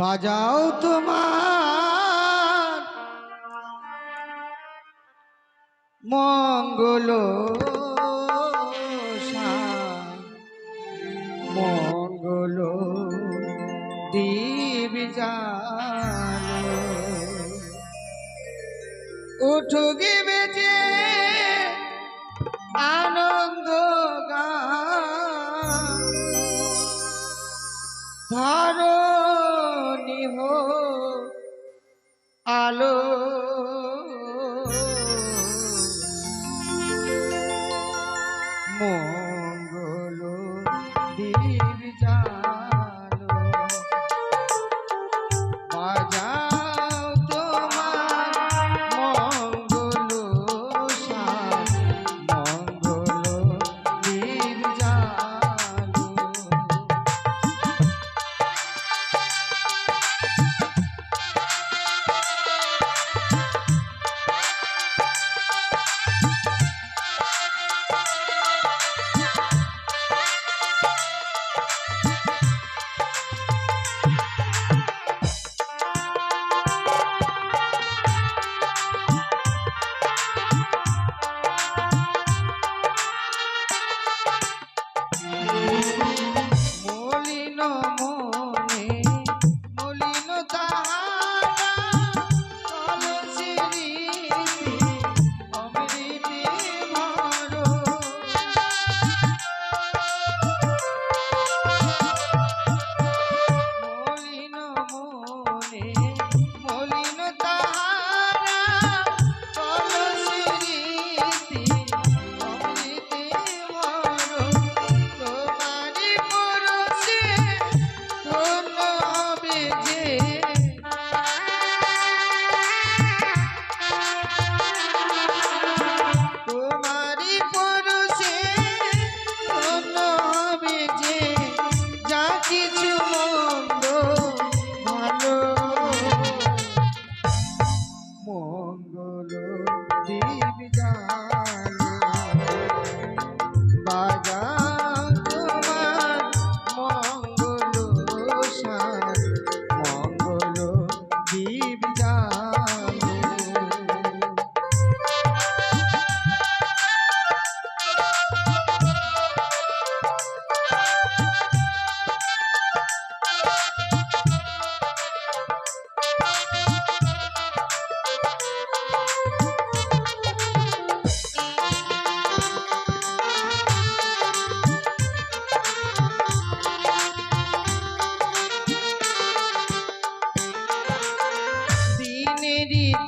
বাজাও তোমার মঙ্গল মঙ্গল দিবিজান উঠুগি বেজে আনো আলো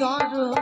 抓住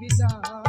vida.